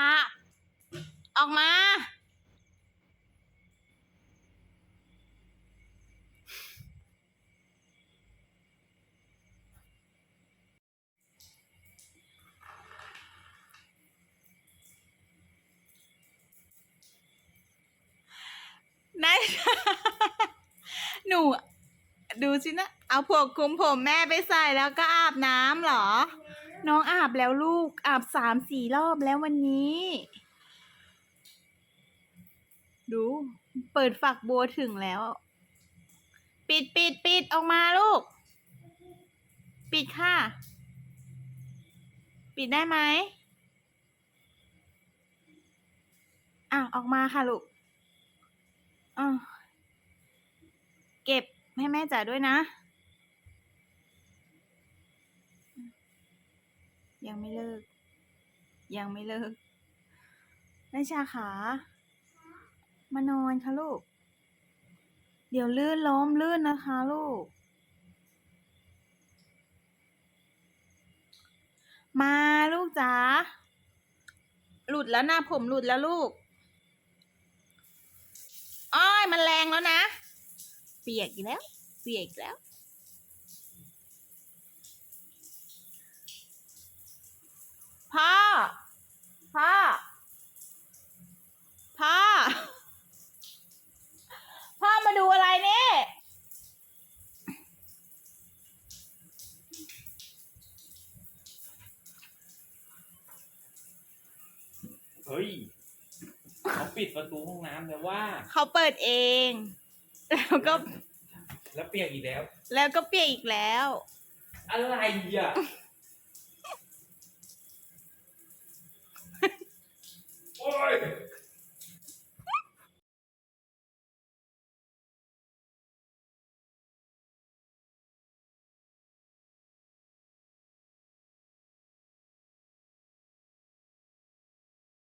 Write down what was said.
า ออกมานาหนู ดูสินะ เอาพวกคลุมผมแม่ไปใส่แล้วก็อาบน้ำเหรอ น้องอาบแล้วลูกอาบสามสี่รอบแล้ววันนี้ ดู เปิดฝักบัวถึงแล้ว ปิดปิดปิดออกมาลูก ปิดค่ะ ปิดได้ไหมอะออกมาค่ะลูกอะเก็บให้แม่จ๋าด้วยนะ ยังไม่เลิก ยังไม่เลิกนาชาขามานอนค่ะลูก เดี๋ยวลื่นล้มลื่นนะคะลูก มาลูกจ๋า หลุดแล้วนะผมหลุดแล้วลูก อ้อยมันแรงแล้วนะ เปียกอีกแล้ว เปียกอีกแล้ว ฮ้ยเขาปิดประตูห้องน้ำแต่ว่า เขาเปิดเอง แล้วก็แล้วเปียกอีกแล้ว แล้วก็เปียกอีกแล้ว อะไรอะ